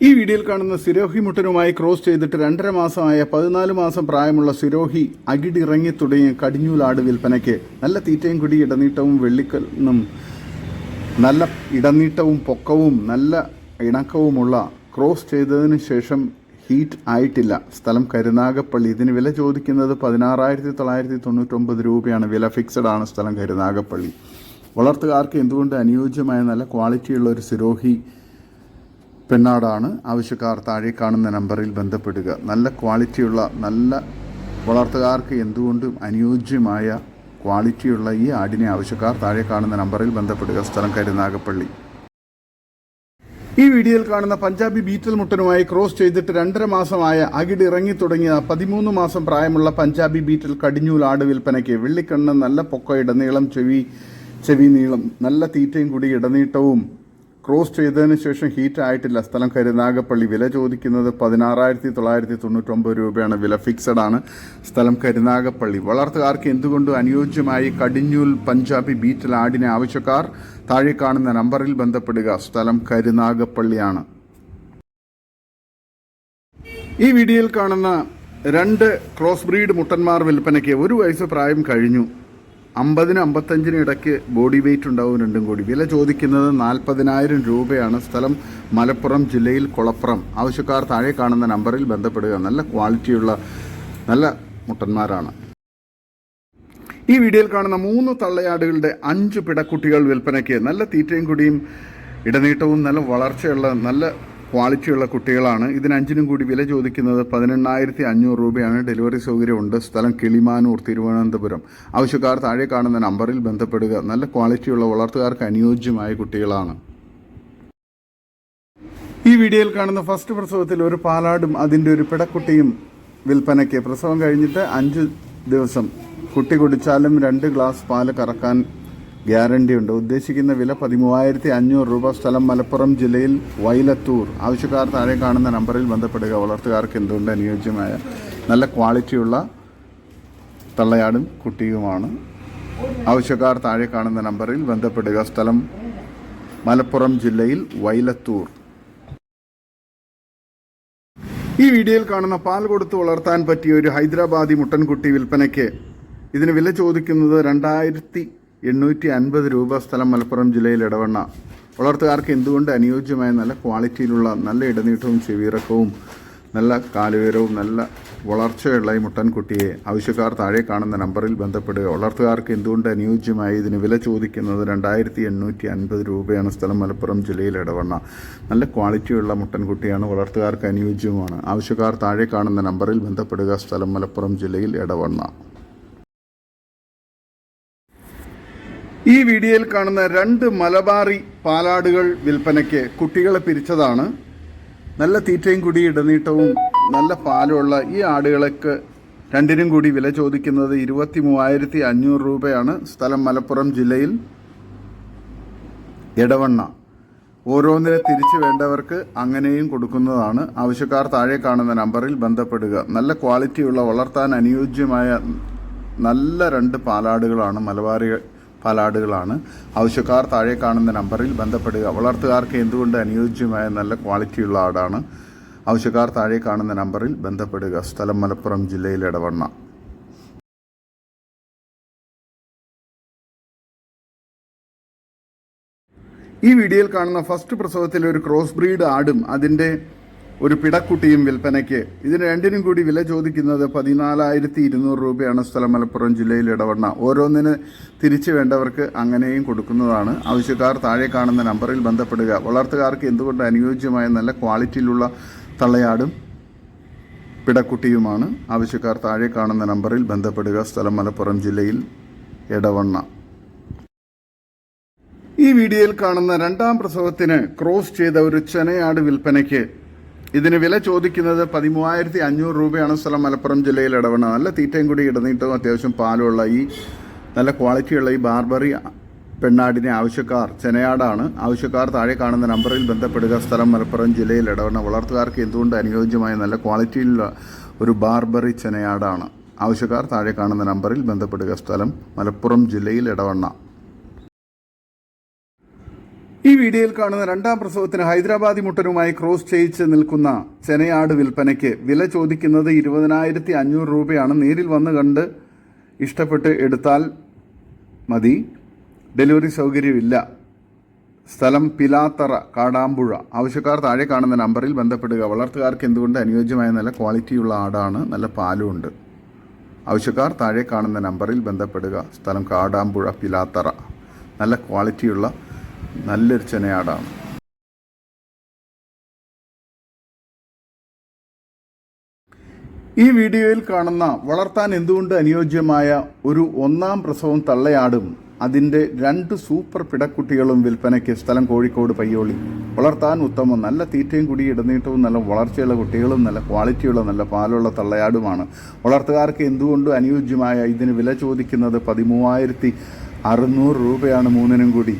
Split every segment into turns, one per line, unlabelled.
ഈ വീഡിയോയിൽ കാണുന്ന സിരോഹി മുട്ടനുമായി ക്രോസ് ചെയ്തിട്ട് രണ്ടര മാസമായ പതിനാല് മാസം പ്രായമുള്ള സിരോഹി അകിടിറങ്ങി തുടങ്ങിയ കടിഞ്ഞൂലാട് വിൽപ്പനയ്ക്ക് നല്ല തീറ്റയും കുടി ഇടനീട്ടവും വെള്ളിക്കല്ലും നല്ല ഇടനീട്ടവും പൊക്കവും നല്ല ഇണക്കവുമുള്ള ക്രോസ് ചെയ്തതിന് ശേഷം ഹീറ്റ് ആയിട്ടില്ല. സ്ഥലം കരുനാഗപ്പള്ളി. ഇതിന് വില ചോദിക്കുന്നത് പതിനാറായിരത്തി തൊള്ളായിരത്തി തൊണ്ണൂറ്റൊമ്പത് രൂപയാണ്. വില ഫിക്സഡ് ആണ് സ്ഥലം കരുനാഗപ്പള്ളി. വളർത്തുകാർക്ക് എന്തുകൊണ്ട് അനുയോജ്യമായ നല്ല ക്വാളിറ്റിയുള്ള ഒരു സിരോഹി പെണ്ണാടാണ് ആവശ്യക്കാർ താഴെ കാണുന്ന നമ്പറിൽ ബന്ധപ്പെടുക. നല്ല ക്വാളിറ്റിയുള്ള നല്ല വളർത്തുകാർക്ക് എന്തുകൊണ്ടും അനുയോജ്യമായ ക്വാളിറ്റിയുള്ള ഈ ആടിനെ ആവശ്യക്കാർ താഴെ കാണുന്ന നമ്പറിൽ ബന്ധപ്പെടുക. സ്ഥലം കരുനാഗപ്പള്ളി ഈ വീഡിയോയിൽ കാണുന്ന പഞ്ചാബി ബീറ്റൽ മുട്ടനുമായി ക്രോസ് ചെയ്തിട്ട് രണ്ടര മാസമായ അകിട് ഇറങ്ങി തുടങ്ങിയ പതിമൂന്ന് മാസം പ്രായമുള്ള പഞ്ചാബി ബീറ്റൽ കടിഞ്ഞൂൽ ആട് വിൽപ്പനയ്ക്ക് വെള്ളിക്കണ്ണ് നല്ല പൊക്ക ഇടനീളം ചെവി ചെവി നീളം നല്ല തീറ്റയും കൂടി ഇടനീട്ടവും ക്രോസ് ചെയ്തതിന് ശേഷം ഹീറ്റ് ആയിട്ടില്ല. സ്ഥലം കരുനാഗപ്പള്ളി വില ചോദിക്കുന്നത് പതിനാറായിരത്തി തൊള്ളായിരത്തി തൊണ്ണൂറ്റൊമ്പത് രൂപയാണ്. വില ഫിക്സഡ് ആണ്. സ്ഥലം കരുനാഗപ്പള്ളി വളർത്തുകാർക്ക് എന്തുകൊണ്ടും അനുയോജ്യമായി കടിഞ്ഞൂൽ പഞ്ചാബി ബീറ്റൽ ആടിനെ ആവശ്യക്കാർ താഴെ കാണുന്ന നമ്പറിൽ ബന്ധപ്പെടുക. സ്ഥലം കരുനാഗപ്പള്ളിയാണ് ഈ വീഡിയോയിൽ കാണുന്ന രണ്ട് ക്രോസ് ബ്രീഡ് മുട്ടന്മാർ വിൽപ്പനയ്ക്ക് ഒരു വയസ്സ് പ്രായം കഴിഞ്ഞു. അമ്പതിന് അമ്പത്തഞ്ചിന് ഇടയ്ക്ക് ബോഡി വെയിറ്റ് ഉണ്ടാവും രണ്ടും കൂടി. വില ചോദിക്കുന്നത് നാൽപ്പതിനായിരം രൂപയാണ്. സ്ഥലം മലപ്പുറം ജില്ലയിൽ കുളപ്പുറം. ആവശ്യക്കാർ താഴെ കാണുന്ന നമ്പറിൽ ബന്ധപ്പെടുക. നല്ല ക്വാളിറ്റിയുള്ള നല്ല മുട്ടന്മാരാണ്. ഈ വീഡിയോയിൽ കാണുന്ന മൂന്ന് തള്ളയാടുകളുടെ അഞ്ച് പിടക്കുട്ടികൾ വിൽപ്പനയ്ക്ക് നല്ല തീറ്റയും കുടിയും ഇടനീട്ടവും നല്ല വളർച്ചയുള്ള നല്ല ക്വാളിറ്റിയുള്ള കുട്ടികളാണ്. ഇതിനഞ്ചിനും കൂടി വില ചോദിക്കുന്നത് പതിനെണ്ണായിരത്തി അഞ്ഞൂറ് രൂപയാണ്. ഡെലിവറി സൗകര്യമുണ്ട്. സ്ഥലം കിളിമാനൂർ തിരുവനന്തപുരം. ആവശ്യക്കാർ താഴെ കാണുന്ന നമ്പറിൽ ബന്ധപ്പെടുക. നല്ല ക്വാളിറ്റിയുള്ള വളർത്തുകാർക്ക് അനുയോജ്യമായ കുട്ടികളാണ്. ഈ വീഡിയോയിൽ കാണുന്ന ഫസ്റ്റ് പ്രസവത്തിൽ ഒരു പാലാടും അതിന്റെ ഒരു പിടക്കുട്ടിയും വിൽപ്പനയ്ക്ക്. പ്രസവം കഴിഞ്ഞിട്ട് അഞ്ച് ദിവസം കുട്ടി കുടിച്ചാലും രണ്ട് ഗ്ലാസ് പാൽ കറക്കാൻ ഗ്യാരണ്ടി ഉണ്ട്. ഉദ്ദേശിക്കുന്ന വില പതിമൂവായിരത്തി അഞ്ഞൂറ് രൂപ. സ്ഥലം മലപ്പുറം ജില്ലയിൽ വൈലത്തൂർ. ആവശ്യക്കാർ താഴെ കാണുന്ന നമ്പറിൽ ബന്ധപ്പെടുക. വളർത്തുകാർക്ക് എന്തുകൊണ്ട് അനുയോജ്യമായ നല്ല ക്വാളിറ്റിയുള്ള തള്ളയാടും കുട്ടിയുമാണ്. ആവശ്യക്കാർ താഴെ കാണുന്ന നമ്പറിൽ ബന്ധപ്പെടുക. സ്ഥലം മലപ്പുറം ജില്ലയിൽ വൈലത്തൂർ. ഈ വീഡിയോയിൽ കാണുന്ന പാൽ കൊടുത്ത് വളർത്താൻ പറ്റിയ ഒരു ഹൈദരാബാദി മുട്ടൻകുട്ടി വിൽപ്പനയ്ക്ക് ഇതിന് വില ചോദിക്കുന്നത് രണ്ടായിരത്തി എണ്ണൂറ്റി അൻപത് രൂപ സ്ഥലം മലപ്പുറം ജില്ലയിൽ ഇടവണ്ണ. വളർത്തുകാർക്ക് എന്തുകൊണ്ട് അനുയോജ്യമായ നല്ല ക്വാളിറ്റിയിലുള്ള നല്ല ഇടനീട്ടവും ചെവിയിറക്കവും നല്ല കാലുയരവും നല്ല വളർച്ചയുള്ള ഈ മുട്ടൻകുട്ടിയെ ആവശ്യക്കാർ താഴെ കാണുന്ന നമ്പറിൽ ബന്ധപ്പെടുക. വളർത്തുകാർക്ക് എന്തുകൊണ്ട് അനുയോജ്യമായി ഇതിന് വില ചോദിക്കുന്നത് രണ്ടായിരത്തി എണ്ണൂറ്റി അൻപത് രൂപയാണ് സ്ഥലം മലപ്പുറം ജില്ലയിൽ ഇടവണ്ണ. നല്ല ക്വാളിറ്റിയുള്ള മുട്ടൻകുട്ടിയാണ് വളർത്തുകാർക്ക് അനുയോജ്യവുമാണ്. ആവശ്യക്കാർ താഴെ കാണുന്ന നമ്പറിൽ ബന്ധപ്പെടുക. സ്ഥലം മലപ്പുറം ജില്ലയിൽ ഇടവണ്ണ. ഈ വീഡിയോയിൽ കാണുന്ന രണ്ട് മലബാറി പാലാടുകൾ വിൽപ്പനയ്ക്ക് കുട്ടികളെ പിരിച്ചതാണ്. നല്ല തീറ്റയും കൂടി ഇടനീട്ടവും നല്ല പാലുമുള്ള ഈ ആടുകൾക്ക് രണ്ടിനും കൂടി വില ചോദിക്കുന്നത് ഇരുപത്തി മൂവായിരത്തി അഞ്ഞൂറ് രൂപയാണ്. സ്ഥലം മലപ്പുറം ജില്ലയിൽ. എടവണ്ണ. ഓരോന്നിനെ തിരിച്ചു വേണ്ടവർക്ക് അങ്ങനെയും കൊടുക്കുന്നതാണ്. ആവശ്യക്കാർ താഴെ കാണുന്ന നമ്പറിൽ ബന്ധപ്പെടുക. നല്ല ക്വാളിറ്റിയുള്ള വളർത്താൻ അനുയോജ്യമായ നല്ല രണ്ട് പാലാടുകളാണ് മലബാറി പാലാടുകളാണ്. ആവശ്യക്കാർ താഴെ കാണുന്ന നമ്പറിൽ ബന്ധപ്പെടുക. വളർത്തുകാർക്ക് എന്തുകൊണ്ട് അനുയോജ്യമായ നല്ല ക്വാളിറ്റിയുള്ള ആടാണ്? ആവശ്യക്കാർ താഴെ കാണുന്ന നമ്പറിൽ ബന്ധപ്പെടുക. സ്ഥലം മലപ്പുറം ജില്ലയിൽ ഇടവണ്ണ ഈ വീഡിയോയിൽ കാണുന്ന ഫസ്റ്റ് പ്രസവത്തിൽ ഒരു ക്രോസ് ബ്രീഡ് ആടും അതിന്റെ ഒരു പിടക്കുട്ടിയും വിൽപ്പനയ്ക്ക്. ഇതിന് രണ്ടിനും കൂടി വില ചോദിക്കുന്നത് പതിനാലായിരത്തി ഇരുന്നൂറ് രൂപയാണ് സ്ഥലം മലപ്പുറം ജില്ലയിൽ ഇടവണ്ണ. ഓരോന്നിന് തിരിച്ചു വേണ്ടവർക്ക് അങ്ങനെയും കൊടുക്കുന്നതാണ്. ആവശ്യക്കാർ താഴെ കാണുന്ന നമ്പറിൽ ബന്ധപ്പെടുക. വളർത്തുകാർക്ക് എന്തുകൊണ്ട് അനുയോജ്യമായ നല്ല ക്വാളിറ്റിയിലുള്ള തള്ളയാടും പിടക്കുട്ടിയുമാണ്? ആവശ്യക്കാർ താഴെ കാണുന്ന നമ്പറിൽ ബന്ധപ്പെടുക. സ്ഥലം മലപ്പുറം ജില്ലയിൽ ഇടവണ്ണ. ഈ വീഡിയോയിൽ കാണുന്ന രണ്ടാം പ്രസവത്തിന് ക്രോസ് ചെയ്ത ഒരു ചെനയാട് വിൽപ്പനയ്ക്ക് ഇതിന് വില ചോദിക്കുന്നത് പതിമൂവായിരത്തി അഞ്ഞൂറ് രൂപയാണ് സ്ഥലം മലപ്പുറം ജില്ലയിൽ ഇടവണ നല്ല തീറ്റയും കൂടി ഇടനീട്ടവും അത്യാവശ്യം പാലുമുള്ള ഈ നല്ല ക്വാളിറ്റിയുള്ള ഈ ബാർബറി പെണ്ണാടിനെ ആവശ്യക്കാർ ചെനയാടാണ് ആവശ്യക്കാർ താഴെ കാണുന്ന നമ്പറിൽ ബന്ധപ്പെടുക. സ്ഥലം മലപ്പുറം ജില്ലയിൽ ഇടവണ വളർത്തുകാർക്ക് എന്തുകൊണ്ട് അനുയോജ്യമായ നല്ല ക്വാളിറ്റിയിലുള്ള ഒരു ബാർബറി ചെനയാടാണ്? ആവശ്യക്കാർ താഴെ കാണുന്ന നമ്പറിൽ ബന്ധപ്പെടുക. സ്ഥലം മലപ്പുറം ജില്ലയിൽ ഇടവണ്ണ. ഈ വീഡിയോയിൽ കാണുന്ന രണ്ടാം പ്രസവത്തിന് ഹൈദരാബാദി മുട്ടനുമായി ക്രോസ് ചെയ്യിച്ച് നിൽക്കുന്ന ചെനയാട് വിൽപ്പനയ്ക്ക് വില ചോദിക്കുന്നത് ഇരുപതിനായിരത്തി അഞ്ഞൂറ് രൂപയാണ്. നേരിൽ വന്ന് കണ്ട് ഇഷ്ടപ്പെട്ട് എടുത്താൽ മതി. ഡെലിവറി സൗകര്യമില്ല. സ്ഥലം പിലാത്തറ കാടാമ്പുഴ. ആവശ്യക്കാർ താഴെ കാണുന്ന നമ്പറിൽ ബന്ധപ്പെടുക. വളർത്തുകാർക്ക് എന്തുകൊണ്ട് അനുയോജ്യമായ നല്ല ക്വാളിറ്റിയുള്ള ആടാണ് നല്ല പാലും ഉണ്ട് ആവശ്യക്കാർ താഴെ കാണുന്ന നമ്പറിൽ ബന്ധപ്പെടുക. സ്ഥലം കാടാമ്പുഴ പിലാത്തറ. നല്ല ക്വാളിറ്റിയുള്ള നല്ലൊരു ചെനയാടാണ്. ഈ വീഡിയോയിൽ കാണുന്ന വളർത്താൻ എന്തുകൊണ്ട് അനുയോജ്യമായ ഒരു ഒന്നാം പ്രസവം തള്ളയാടും അതിന്റെ രണ്ട് സൂപ്പർ പിടക്കുട്ടികളും വിൽപ്പനയ്ക്ക് സ്ഥലം കോഴിക്കോട് പയ്യോളി. വളർത്താൻ ഉത്തമം നല്ല തീറ്റയും കുടി ഇടനീട്ടവും നല്ല വളർച്ചയുള്ള കുട്ടികളും നല്ല ക്വാളിറ്റിയുള്ള നല്ല പാലുള്ള തള്ളയാടുമാണ്. വളർത്തുകാർക്ക് എന്തുകൊണ്ടും അനുയോജ്യമായ ഇതിന് വില ചോദിക്കുന്നത് പതിമൂവായിരത്തി അറുന്നൂറ് രൂപയാണ് മൂന്നിനും കൂടി.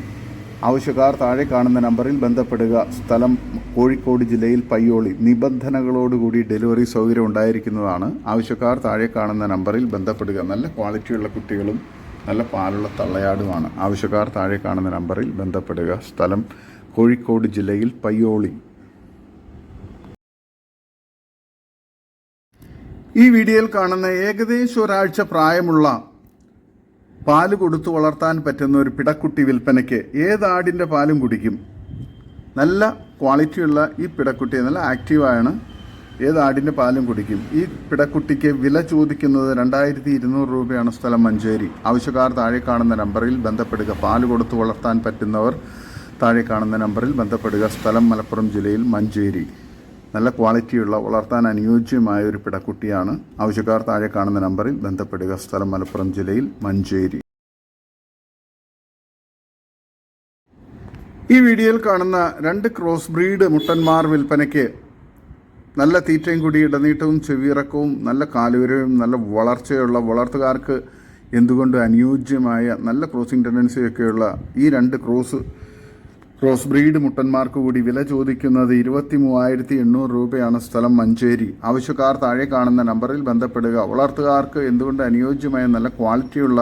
ആവശ്യക്കാർ താഴെ കാണുന്ന നമ്പറിൽ ബന്ധപ്പെടുക. സ്ഥലം കോഴിക്കോട് ജില്ലയിൽ പയ്യോളി. നിബന്ധനകളോടുകൂടി ഡെലിവറി സൗകര്യം ഉണ്ടായിരിക്കുന്നതാണ്. ആവശ്യക്കാർ താഴെ കാണുന്ന നമ്പറിൽ ബന്ധപ്പെടുക. നല്ല ക്വാളിറ്റിയുള്ള കുട്ടികളും നല്ല പാലുള്ള തള്ളയാടുമാണ്. ആവശ്യക്കാർ താഴെ കാണുന്ന നമ്പറിൽ ബന്ധപ്പെടുക. സ്ഥലം കോഴിക്കോട് ജില്ലയിൽ പയ്യോളി. ഈ വീഡിയോയിൽ കാണുന്ന ഏകദേശം ഒരാഴ്ച പ്രായമുള്ള പാൽ കൊടുത്തു വളർത്താൻ പറ്റുന്ന ഒരു പിടക്കുട്ടി വിൽപ്പനയ്ക്ക് ഏത് ആടിന്റെ പാലും കുടിക്കും? നല്ല ക്വാളിറ്റിയുള്ള ഈ പിടക്കുട്ടി നല്ല ആക്റ്റീവാണ് ഏത് ആടിന്റെ പാലും കുടിക്കും? ഈ പിടക്കുട്ടിക്ക് വില ചോദിക്കുന്നത് രണ്ടായിരത്തി ഇരുന്നൂറ് രൂപയാണ് സ്ഥലം മഞ്ചേരി. ആവശ്യക്കാർ താഴെ കാണുന്ന നമ്പറിൽ ബന്ധപ്പെടുക. പാൽ കൊടുത്തു വളർത്താൻ പറ്റുന്നവർ താഴെ കാണുന്ന നമ്പറിൽ ബന്ധപ്പെടുക. സ്ഥലം മലപ്പുറം ജില്ലയിൽ മഞ്ചേരി. നല്ല ക്വാളിറ്റിയുള്ള വളർത്താൻ അനുയോജ്യമായ ഒരു പിടക്കുട്ടിയാണ്. ആവശ്യക്കാർ താഴെ കാണുന്ന നമ്പറിൽ ബന്ധപ്പെടുക. സ്ഥലം മലപ്പുറം ജില്ലയിൽ മഞ്ചേരി. ഈ വീഡിയോയിൽ കാണുന്ന രണ്ട് ക്രോസ് ബ്രീഡ് മുട്ടന്മാർ വിൽപ്പനയ്ക്ക് നല്ല തീറ്റയും കൂടി ഇടനീട്ടവും ചെവിയിറക്കവും നല്ല കാലുവരവും നല്ല വളർച്ചയുള്ള വളർത്തുകാർക്ക് എന്തുകൊണ്ട് അനുയോജ്യമായ നല്ല ക്രോസിംഗ് ടെൻഡൻസിയൊക്കെയുള്ള ഈ രണ്ട് ക്രോസ് ക്രോസ് ബ്രീഡ് മുട്ടന്മാർക്ക് കൂടി വില ചോദിക്കുന്നത് ഇരുപത്തി മൂവായിരത്തി എണ്ണൂറ് രൂപയാണ് സ്ഥലം മഞ്ചേരി. ആവശ്യക്കാർ താഴെ കാണുന്ന നമ്പറിൽ ബന്ധപ്പെടുക. വളർത്തുകാർക്ക് എന്തുകൊണ്ട് അനുയോജ്യമായ നല്ല ക്വാളിറ്റിയുള്ള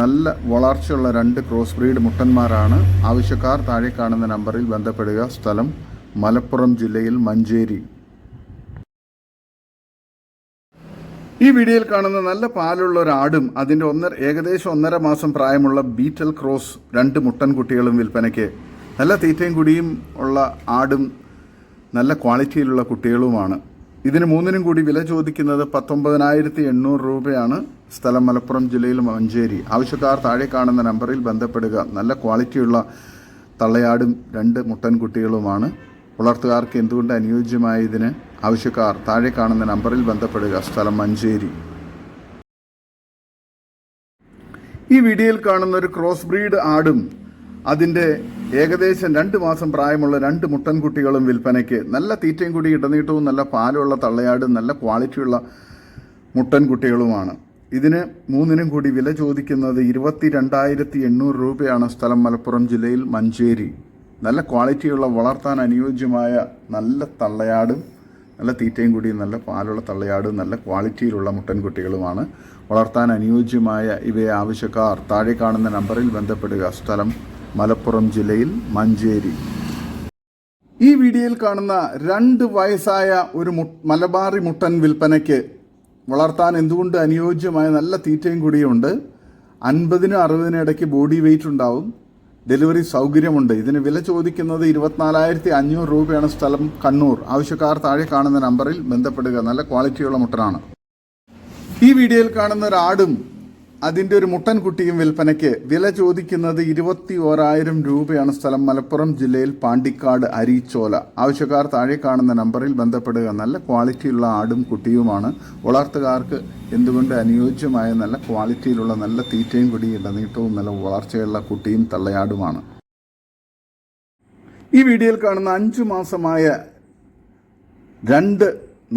നല്ല വളർച്ചയുള്ള രണ്ട് ക്രോസ് ബ്രീഡ് മുട്ടന്മാരാണ്? ആവശ്യക്കാർ താഴെ കാണുന്ന നമ്പറിൽ ബന്ധപ്പെടുക. സ്ഥലം മലപ്പുറം ജില്ലയിൽ മഞ്ചേരി. ഈ വീഡിയോയിൽ കാണുന്ന നല്ല പാലുള്ള ഒരു ആടും അതിന്റെ ഒന്നര ഏകദേശം ഒന്നര മാസം പ്രായമുള്ള ബീറ്റൽ ക്രോസ് രണ്ട് മുട്ടൻ കുട്ടികളും വിൽപ്പനയ്ക്ക്. നല്ല തീറ്റയും കുടിയും ഉള്ള ആടും നല്ല ക്വാളിറ്റിയിലുള്ള കുട്ടികളുമാണ്. ഇതിന് മൂന്നിനും കൂടി വില ചോദിക്കുന്നത് പത്തൊമ്പതിനായിരത്തി എണ്ണൂറ് രൂപയാണ്. സ്ഥലം മലപ്പുറം ജില്ലയിൽ മഞ്ചേരി. ആവശ്യക്കാർ താഴെ കാണുന്ന നമ്പറിൽ ബന്ധപ്പെടുക. നല്ല ക്വാളിറ്റിയുള്ള തള്ളയാടും രണ്ട് മുട്ടൻ കുട്ടികളുമാണ്. വളർത്തുകാർക്ക് എന്തുകൊണ്ട് അനുയോജ്യമായതിന് ആവശ്യക്കാർ താഴെ കാണുന്ന നമ്പറിൽ ബന്ധപ്പെടുക. സ്ഥലം മഞ്ചേരി. ഈ വീഡിയോയിൽ കാണുന്ന ഒരു ക്രോസ് ബ്രീഡ് ആടും അതിന്റെ ഏകദേശം രണ്ട് മാസം പ്രായമുള്ള രണ്ട് മുട്ടൻകുട്ടികളും വിൽപ്പനയ്ക്ക് നല്ല തീറ്റയും കൂടി ഇടനീട്ടവും നല്ല പാലുള്ള തള്ളയാടും നല്ല ക്വാളിറ്റിയുള്ള മുട്ടൻകുട്ടികളുമാണ്. ഇതിന് മൂന്നിനും കൂടി വില ചോദിക്കുന്നത് ഇരുപത്തി രണ്ടായിരത്തി എണ്ണൂറ് രൂപയാണ് സ്ഥലം മലപ്പുറം ജില്ലയിൽ മഞ്ചേരി. നല്ല ക്വാളിറ്റിയുള്ള വളർത്താൻ അനുയോജ്യമായ നല്ല തള്ളയാടും നല്ല തീറ്റയും കൂടി നല്ല പാലുള്ള തള്ളയാടും നല്ല ക്വാളിറ്റിയിലുള്ള മുട്ടൻകുട്ടികളുമാണ്. വളർത്താൻ അനുയോജ്യമായ ഇവയെ ആവശ്യക്കാർ താഴെ കാണുന്ന നമ്പറിൽ ബന്ധപ്പെടുക. സ്ഥലം മലപ്പുറം ജില്ലയിൽ മഞ്ചേരി. ഈ വീഡിയോയിൽ കാണുന്ന രണ്ട് വയസ്സായ ഒരു മലബാറി മുട്ടൻ വിൽപ്പനയ്ക്ക് വളർത്താൻ എന്തുകൊണ്ട് അനുയോജ്യമായ നല്ല തീറ്റയും കൂടിയുണ്ട്. അൻപതിനും അറുപതിനും ഇടയ്ക്ക് ബോഡി വെയിറ്റ് ഉണ്ടാവും. ഡെലിവറി സൗകര്യമുണ്ട്. ഇതിന് വില ചോദിക്കുന്നത് ഇരുപത്തിനാലായിരത്തി അഞ്ഞൂറ് രൂപയാണ് സ്ഥലം കണ്ണൂർ. ആവശ്യക്കാർ താഴെ കാണുന്ന നമ്പറിൽ ബന്ധപ്പെടുക. നല്ല ക്വാളിറ്റിയുള്ള മുട്ടനാണ്. ഈ വീഡിയോയിൽ കാണുന്ന ഒരു ആടും അതിന്റെ ഒരു മുട്ടൻ കുട്ടിയും വിൽപ്പനയ്ക്ക് വില ചോദിക്കുന്നത് ഇരുപത്തി ഓരായിരം രൂപയാണ് സ്ഥലം. മലപ്പുറം ജില്ലയിൽ പാണ്ടിക്കാട് അരീച്ചോല. ആവശ്യക്കാർ താഴെ കാണുന്ന നമ്പറിൽ ബന്ധപ്പെടുക. നല്ല ക്വാളിറ്റിയുള്ള ആടും കുട്ടിയുമാണ്. വളർത്തുകാർക്ക് എന്തുകൊണ്ട് അനുയോജ്യമായ നല്ല ക്വാളിറ്റിയിലുള്ള നല്ല തീറ്റയും കുടി ഇടനീട്ടവും നല്ല വളർച്ചയുള്ള കുട്ടിയും തള്ളയാടുമാണ്. ഈ വീഡിയോയിൽ കാണുന്ന അഞ്ചു മാസമായ രണ്ട്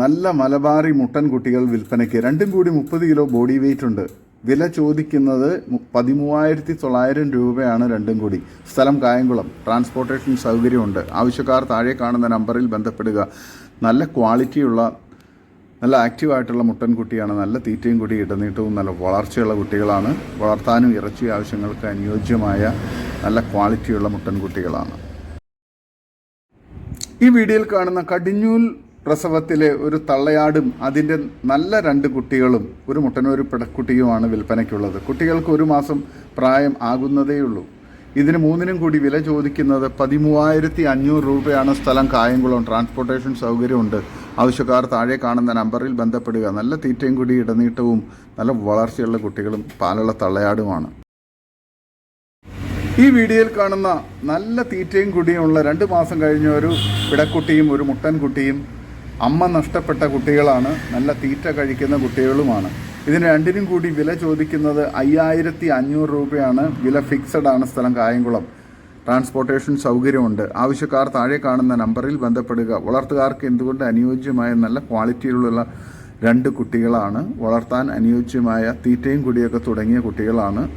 നല്ല മലബാറി മുട്ടൻ കുട്ടികൾ വിൽപ്പനയ്ക്ക് രണ്ടും കൂടി മുപ്പത് കിലോ ബോഡി വെയിറ്റ് ഉണ്ട്. വില ചോദിക്കുന്നത് പതിമൂവായിരത്തി തൊള്ളായിരം രൂപയാണ് രണ്ടും കൂടി. സ്ഥലം കായംകുളം. ട്രാൻസ്പോർട്ടേഷൻ സൗകര്യമുണ്ട്. ആവശ്യക്കാർ താഴെ കാണുന്ന നമ്പറിൽ ബന്ധപ്പെടുക. നല്ല ക്വാളിറ്റിയുള്ള നല്ല ആക്റ്റീവായിട്ടുള്ള മുട്ടൻകുട്ടിയാണ്. നല്ല തീറ്റയും കൂടി ഇടനീട്ടവും നല്ല വളർച്ചയുള്ള കുട്ടികളാണ്. വളർത്താനും ഇറച്ചി ആവശ്യങ്ങൾക്ക് അനുയോജ്യമായ നല്ല ക്വാളിറ്റിയുള്ള മുട്ടൻകുട്ടികളാണ്. ഈ വീഡിയോയിൽ കാണുന്ന കടിഞ്ഞൂൽ പ്രസവത്തിലെ ഒരു തള്ളയാടും അതിന്റെ നല്ല രണ്ട് കുട്ടികളും ഒരു മുട്ടനും ഒരു പിടക്കുട്ടിയുമാണ് വിൽപ്പനയ്ക്കുള്ളത്. കുട്ടികൾക്ക് ഒരു മാസം പ്രായം ആകുന്നതേയുള്ളൂ. ഇതിന് മൂന്നിനും കൂടി വില ചോദിക്കുന്നത് പതിമൂവായിരത്തി അഞ്ഞൂറ് രൂപയാണ് സ്ഥലം. കായംകുളം ട്രാൻസ്പോർട്ടേഷൻ സൗകര്യമുണ്ട്. ആവശ്യക്കാർ താഴെ കാണുന്ന നമ്പറിൽ ബന്ധപ്പെടുക. നല്ല തീറ്റയും കൂടി ഇടനീട്ടവും നല്ല വളർച്ചയുള്ള കുട്ടികളും പാലുള്ള തള്ളയാടുമാണ്. ഈ വീഡിയോയിൽ കാണുന്ന നല്ല തീറ്റയും കുടിയുമുള്ള രണ്ട് മാസം കഴിഞ്ഞ ഒരു പിടക്കുട്ടിയും ഒരു മുട്ടൻകുട്ടിയും അമ്മ നഷ്ടപ്പെട്ട കുട്ടികളാണ് നല്ല തീറ്റ കഴിക്കുന്ന കുട്ടികളുമാണ്. ഇതിന് രണ്ടിനും കൂടി വില ചോദിക്കുന്നത് അയ്യായിരത്തി അഞ്ഞൂറ് രൂപയാണ്. വില ഫിക്സഡ് ആണ് സ്ഥലം കായംകുളം. ട്രാൻസ്പോർട്ടേഷൻ സൗകര്യമുണ്ട്. ആവശ്യക്കാർ താഴെ കാണുന്ന നമ്പറിൽ ബന്ധപ്പെടുക. വളർത്തുകാർക്ക് എന്തുകൊണ്ട് അനുയോജ്യമായ നല്ല ക്വാളിറ്റിയിലുള്ള രണ്ട് കുട്ടികളാണ്? വളർത്താൻ അനുയോജ്യമായ തീറ്റയും കുടിയൊക്കെ തുടങ്ങിയ കുട്ടികളാണ്.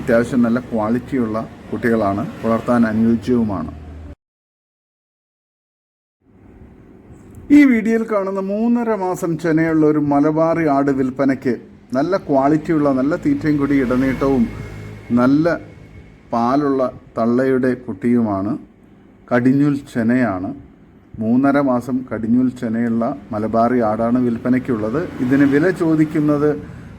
അത്യാവശ്യം നല്ല ക്വാളിറ്റിയുള്ള കുട്ടികളാണ്. വളർത്താൻ അനുയോജ്യവുമാണ്. ഈ വീഡിയോയിൽ കാണുന്ന മൂന്നര മാസം ചെനയുള്ള ഒരു മലബാറി ആട് വിൽപ്പനയ്ക്ക് നല്ല ക്വാളിറ്റിയുള്ള നല്ല തീറ്റയും കൂടി ഇടനീട്ടവും നല്ല പാലുള്ള തള്ളയുടെ കുട്ടിയുമാണ്. കടിഞ്ഞുൽ ചെനയാണ്. മൂന്നര മാസം കടിഞ്ഞുൽ ചെനയുള്ള മലബാറി ആടാണ് വിൽപ്പനയ്ക്കുള്ളത്. ഇതിന് വില ചോദിക്കുന്നത്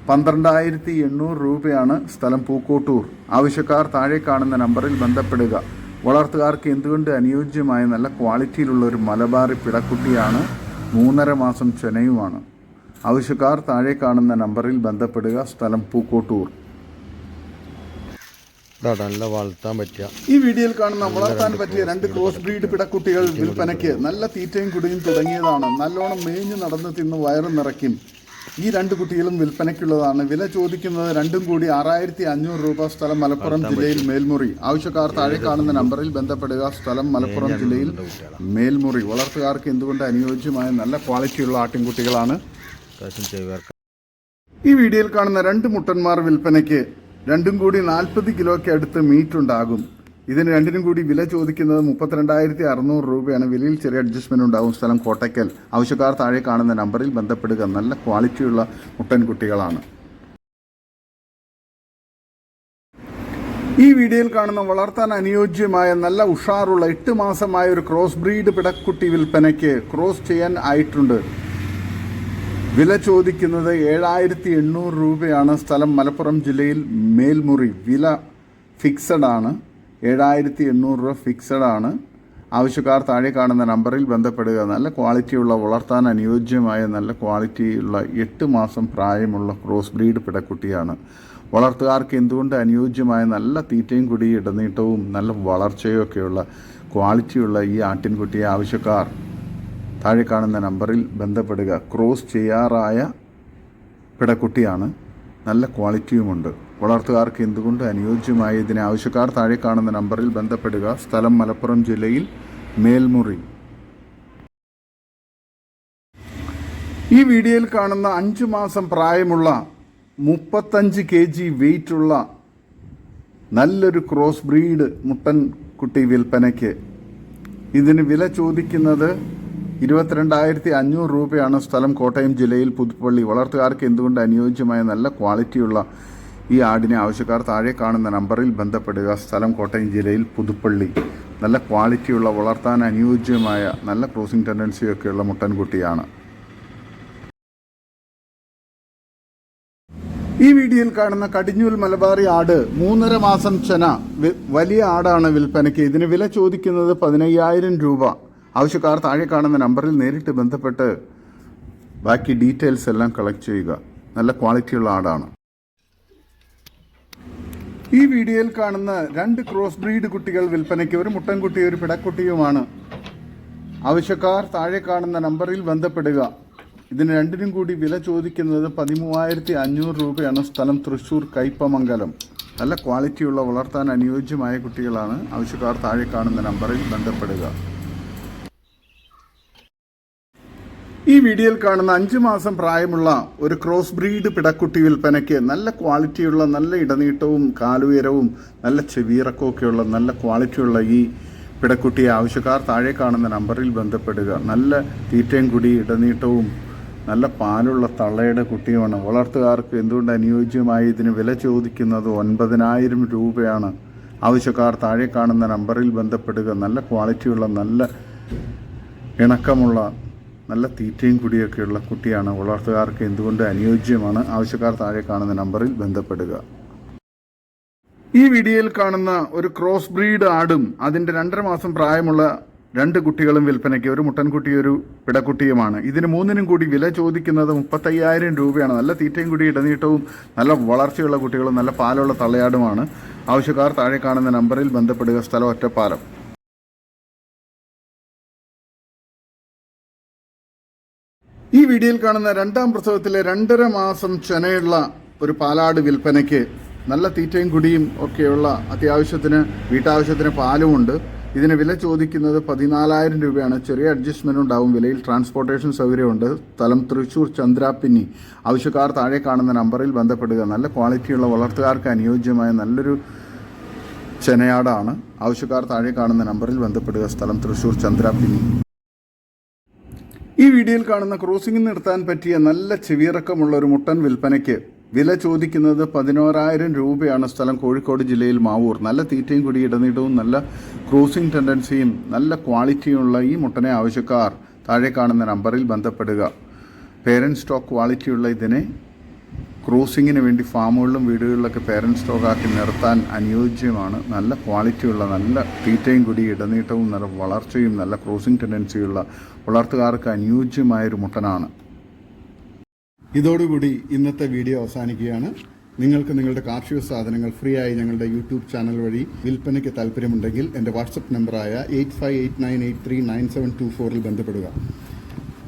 പന്ത്രണ്ടായിരത്തി എണ്ണൂറ് രൂപയാണ്. സ്ഥലം പൂക്കോട്ടൂർ. ആവശ്യക്കാർ താഴെ കാണുന്ന നമ്പറിൽ ബന്ധപ്പെടുക. വളർത്തുകാർക്ക് എന്തുകൊണ്ട് അനുയോജ്യമായ നല്ല ക്വാളിറ്റിയിലുള്ള ഒരു മലബാറി പിടക്കുട്ടിയാണ് മൂന്നര മാസം ചെനയുമാണ്? ആവശ്യക്കാർ താഴെ കാണുന്ന നമ്പറിൽ ബന്ധപ്പെടുക. സ്ഥലം പൂക്കോട്ടൂർ.
നല്ല വളർത്താൻ പറ്റിയ
ഈ വീഡിയോയിൽ കാണുന്ന വളർത്താൻ പറ്റിയ രണ്ട് ക്രോസ് ബ്രീഡ് പിടക്കുട്ടികൾ വിൽപ്പനയ്ക്ക് നല്ല തീറ്റയും കുടിയും തുടങ്ങിയതാണ്. നല്ലോണം മേഞ്ഞു നടന്ന് തിന്ന് വയറ് നിറയ്ക്കും. ഈ രണ്ട് കുട്ടികളും വിൽപ്പനയ്ക്കുള്ളതാണ്. വില ചോദിക്കുന്നത് രണ്ടും കൂടി ആറായിരത്തി അഞ്ഞൂറ് രൂപ. സ്ഥലം മലപ്പുറം ജില്ലയിൽ മേൽമുറി. ആവശ്യക്കാർ താഴെ കാണുന്ന നമ്പറിൽ ബന്ധപ്പെടുക. സ്ഥലം മലപ്പുറം ജില്ലയിൽ മേൽമുറി. വളർത്തുകാർക്ക് എന്തുകൊണ്ട് അനുയോജ്യമായ നല്ല ക്വാളിറ്റിയുള്ള ആട്ടിൻകുട്ടികളാണ്? ഈ വീഡിയോയിൽ കാണുന്ന രണ്ട് മുട്ടന്മാർ വിൽപ്പനയ്ക്ക് രണ്ടും കൂടി നാൽപ്പത് കിലോയ്ക്ക് അടുത്ത് മീറ്റ് ഉണ്ടാകും ഇതിന് രണ്ടിനും കൂടി വില ചോദിക്കുന്നത് മുപ്പത്തിരണ്ടായിരത്തി അറുന്നൂറ് രൂപയാണ്. വിലയിൽ ചെറിയ അഡ്ജസ്റ്റ്മെന്റ് ഉണ്ടാകും സ്ഥലം കോട്ടയ്ക്കൽ. ആവശ്യക്കാർ താഴെ കാണുന്ന നമ്പറിൽ ബന്ധപ്പെടുക. നല്ല ക്വാളിറ്റിയുള്ള മുട്ടൻ കുട്ടികളാണ്. ഈ വീഡിയോയിൽ കാണുന്ന വളർത്താൻ അനുയോജ്യമായ നല്ല ഉഷാറുള്ള എട്ട് മാസമായ ഒരു ക്രോസ് ബ്രീഡ് പിടക്കുട്ടി വിൽപ്പനയ്ക്ക് ക്രോസ് ചെയ്യാൻ ആയിട്ടുണ്ട്. വില ചോദിക്കുന്നത് ഏഴായിരത്തി എണ്ണൂറ് രൂപയാണ്. സ്ഥലം മലപ്പുറം ജില്ലയിൽ മേൽമുറി. വില ഫിക്സഡ് ആണ്. ഏഴായിരത്തി എണ്ണൂറ് രൂപ ഫിക്സഡ് ആണ് ആവശ്യക്കാർ താഴെ കാണുന്ന നമ്പറിൽ ബന്ധപ്പെടുക. നല്ല ക്വാളിറ്റിയുള്ള വളർത്താൻ അനുയോജ്യമായ നല്ല ക്വാളിറ്റിയുള്ള എട്ട് മാസം പ്രായമുള്ള ക്രോസ് ബ്രീഡ് പിടക്കുട്ടിയാണ്. വളർത്തുകാർക്ക് എന്തുകൊണ്ട് അനുയോജ്യമായ നല്ല തീറ്റയും കുടി ഇടനീട്ടവും നല്ല വളർച്ചയും ഒക്കെയുള്ള ക്വാളിറ്റിയുള്ള ഈ ആട്ടിൻകുട്ടിയെ ആവശ്യക്കാർ താഴെ കാണുന്ന നമ്പറിൽ ബന്ധപ്പെടുക. ക്രോസ് ചെയ്യാറായ പിടക്കുട്ടിയാണ്. നല്ല ക്വാളിറ്റിയുമുണ്ട്. വളർത്തുകാർക്ക് എന്തുകൊണ്ട് അനുയോജ്യമായ ഇതിന് ആവശ്യക്കാർ താഴെ കാണുന്ന നമ്പറിൽ ബന്ധപ്പെടുക? സ്ഥലം മലപ്പുറം ജില്ലയിൽ മേൽമുറി. ഈ വീഡിയോയിൽ കാണുന്ന അഞ്ച് മാസം പ്രായമുള്ള മുപ്പത്തഞ്ച് കെ ജി വെയിറ്റുള്ള നല്ലൊരു ക്രോസ് ബ്രീഡ് മുട്ടൻ കുട്ടി വിൽപ്പനയ്ക്ക്. ഇതിന് വില ചോദിക്കുന്നത് ഇരുപത്തിരണ്ടായിരത്തി അഞ്ഞൂറ് രൂപയാണ്. സ്ഥലം കോട്ടയം ജില്ലയിൽ പുതുപ്പള്ളി. വളർത്തുകാർക്ക് എന്തുകൊണ്ട് അനുയോജ്യമായ നല്ല ക്വാളിറ്റിയുള്ള ഈ ആടിനെ ആവശ്യക്കാർ താഴെ കാണുന്ന നമ്പറിൽ ബന്ധപ്പെടുക. സ്ഥലം കോട്ടയം ജില്ലയിൽ പുതുപ്പള്ളി. നല്ല ക്വാളിറ്റിയുള്ള വളർത്താൻ അനുയോജ്യമായ നല്ല ക്രോസിംഗ് ടെൻഡൻസിയൊക്കെയുള്ള മുട്ടൻകുട്ടിയാണ്. ഈ വീഡിയോയിൽ കാണുന്ന കടിഞ്ഞൂൽ മലബാറി ആട് മൂന്നര മാസം ചെന വലിയ ആടാണ് വിൽപ്പനയ്ക്ക്. ഇതിന് വില ചോദിക്കുന്നത് പതിനയ്യായിരം രൂപ. ആവശ്യക്കാർ താഴെ കാണുന്ന നമ്പറിൽ നേരിട്ട് ബന്ധപ്പെട്ട് ബാക്കി ഡീറ്റെയിൽസ് എല്ലാം കളക്ട് ചെയ്യുക. നല്ല ക്വാളിറ്റിയുള്ള ആടാണ്. ഈ വീഡിയോയിൽ കാണുന്ന രണ്ട് ക്രോസ് ബ്രീഡ് കുട്ടികൾ വിൽപ്പനയ്ക്ക് ഒരു മുട്ടൻകുട്ടിയും ഒരു പിടക്കുട്ടിയുമാണ്. ആവശ്യക്കാർ താഴെ കാണുന്ന നമ്പറിൽ ബന്ധപ്പെടുക. ഇതിന് രണ്ടിനും കൂടി വില ചോദിക്കുന്നത് പതിമൂവായിരത്തി അഞ്ഞൂറ് രൂപയാണ്. സ്ഥലം തൃശ്ശൂർ കയ്പമംഗലം. നല്ല ക്വാളിറ്റിയുള്ള വളർത്താൻ അനുയോജ്യമായ കുട്ടികളാണ്. ആവശ്യക്കാർ താഴെ കാണുന്ന നമ്പറിൽ ബന്ധപ്പെടുക. ഈ വീഡിയോയിൽ കാണുന്ന അഞ്ചു മാസം പ്രായമുള്ള ഒരു ക്രോസ് ബ്രീഡ് പിടക്കുട്ടി വിൽപ്പനയ്ക്ക് നല്ല ക്വാളിറ്റിയുള്ള നല്ല ഇടനീട്ടവും കാലുയരവും നല്ല ചെവിയിറക്കമൊക്കെയുള്ള നല്ല ക്വാളിറ്റിയുള്ള ഈ പിടക്കുട്ടിയെ ആവശ്യക്കാർ താഴെ കാണുന്ന നമ്പറിൽ ബന്ധപ്പെടുക. നല്ല തീറ്റയും കുടി ഇടനീട്ടവും നല്ല പാലുള്ള തള്ളയുടെ കുട്ടിയുമാണ് വളർത്തുകാർക്ക് എന്തുകൊണ്ട് അനുയോജ്യമായി ഇതിന് വില ചോദിക്കുന്നത്? ഒൻപതിനായിരം രൂപയാണ്. ആവശ്യക്കാർ താഴെ കാണുന്ന നമ്പറിൽ ബന്ധപ്പെടുക. നല്ല ക്വാളിറ്റിയുള്ള നല്ല ഇണക്കമുള്ള നല്ല തീറ്റയും കുടിയൊക്കെയുള്ള കുട്ടിയാണ്. വളർത്തുകാർക്ക് എന്തുകൊണ്ട് അനുയോജ്യമാണ്? ആവശ്യക്കാർ താഴെ കാണുന്ന നമ്പറിൽ ബന്ധപ്പെടുക. ഈ വീഡിയോയിൽ കാണുന്ന ഒരു ക്രോസ് ബ്രീഡ് ആടും അതിന്റെ രണ്ടര മാസം പ്രായമുള്ള രണ്ട് കുട്ടികളും വിൽപ്പനയ്ക്ക് ഒരു മുട്ടൻകുട്ടി ഒരു പിടക്കുട്ടിയുമാണ്. ഇതിന് മൂന്നിനും കൂടി വില ചോദിക്കുന്നത് മുപ്പത്തയ്യായിരം രൂപയാണ്. നല്ല തീറ്റയും കൂടി ഇടനീട്ടവും നല്ല വളർച്ചയുള്ള കുട്ടികളും നല്ല പാലുള്ള തള്ളയാടുമാണ്. ആവശ്യക്കാർ താഴെ കാണുന്ന നമ്പറിൽ ബന്ധപ്പെടുക. സ്ഥലം ഒറ്റപ്പാലം. വീഡിയോയിൽ കാണുന്ന രണ്ടാം പ്രസവത്തിലെ രണ്ടര മാസം ചെനയുള്ള ഒരു പാലാട് വിൽപ്പനയ്ക്ക് നല്ല തീറ്റയും കുടിയും ഒക്കെയുള്ള അത്യാവശ്യത്തിന് വീട്ടാവശ്യത്തിന് പാലുമുണ്ട്. ഇതിന് വില ചോദിക്കുന്നത് പതിനാലായിരം രൂപയാണ്. ചെറിയ അഡ്ജസ്റ്റ്മെന്റ് ഉണ്ടാവും. വിലയിൽ ട്രാൻസ്പോർട്ടേഷൻ സൗകര്യമുണ്ട്. സ്ഥലം തൃശൂർ ചന്ദ്രാപ്പിന്നി. ആവശ്യക്കാർ താഴെ കാണുന്ന നമ്പറിൽ ബന്ധപ്പെടുക. നല്ല ക്വാളിറ്റിയുള്ള വളർത്തുകാർക്ക് അനുയോജ്യമായ നല്ലൊരു ചെനയാടാണ്. ആവശ്യക്കാർ താഴെ കാണുന്ന നമ്പറിൽ ബന്ധപ്പെടുക. സ്ഥലം തൃശൂർ ചന്ദ്രാപ്പിന്നി. ഈ വീഡിയോയിൽ കാണുന്ന ക്രോസിംഗ് നിർത്താൻ പറ്റിയ നല്ല ചെവിയിറക്കമുള്ള ഒരു മുട്ടൻ വിൽപ്പനയ്ക്ക് വില ചോദിക്കുന്നത് പതിനോരായിരം രൂപയാണ് സ്ഥലം കോഴിക്കോട് ജില്ലയിൽ മാവൂർ. നല്ല തീറ്റയും കൂടി ഇടനീട്ടവും നല്ല ക്രൂസിംഗ് ടെൻഡൻസിയും നല്ല ക്വാളിറ്റിയുള്ള ഈ മുട്ടനെ ആവശ്യക്കാർ താഴെ കാണുന്ന നമ്പറിൽ ബന്ധപ്പെടുക. പേരന്റ് സ്റ്റോക്ക് ക്വാളിറ്റിയുള്ള ഇതിനെ ക്രൂസിങ്ങിന് വേണ്ടി ഫാമുകളിലും വീടുകളിലൊക്കെ പേരന്റ് സ്റ്റോക്ക് ആക്കി നിർത്താൻ അനുയോജ്യമാണ്. നല്ല ക്വാളിറ്റിയുള്ള നല്ല തീറ്റയും കൂടി ഇടനീട്ടവും നല്ല വളർച്ചയും നല്ല ക്രൂസിംഗ് ടെൻഡൻസിയുള്ള വളർത്തുകാർക്ക് അനുയോജ്യമായൊരു മുട്ടനാണ്. ഇതോടുകൂടി ഇന്നത്തെ വീഡിയോ അവസാനിക്കുകയാണ്. നിങ്ങൾക്ക് നിങ്ങളുടെ കാർഷിക സാധനങ്ങൾ ഫ്രീ ആയി ഞങ്ങളുടെ യൂട്യൂബ് ചാനൽ വഴി വിൽപ്പനയ്ക്ക് താല്പര്യമുണ്ടെങ്കിൽ എന്റെ വാട്സപ്പ് നമ്പറായ eight five eight nine eight three nine seven two ഫോറിൽ ബന്ധപ്പെടുക.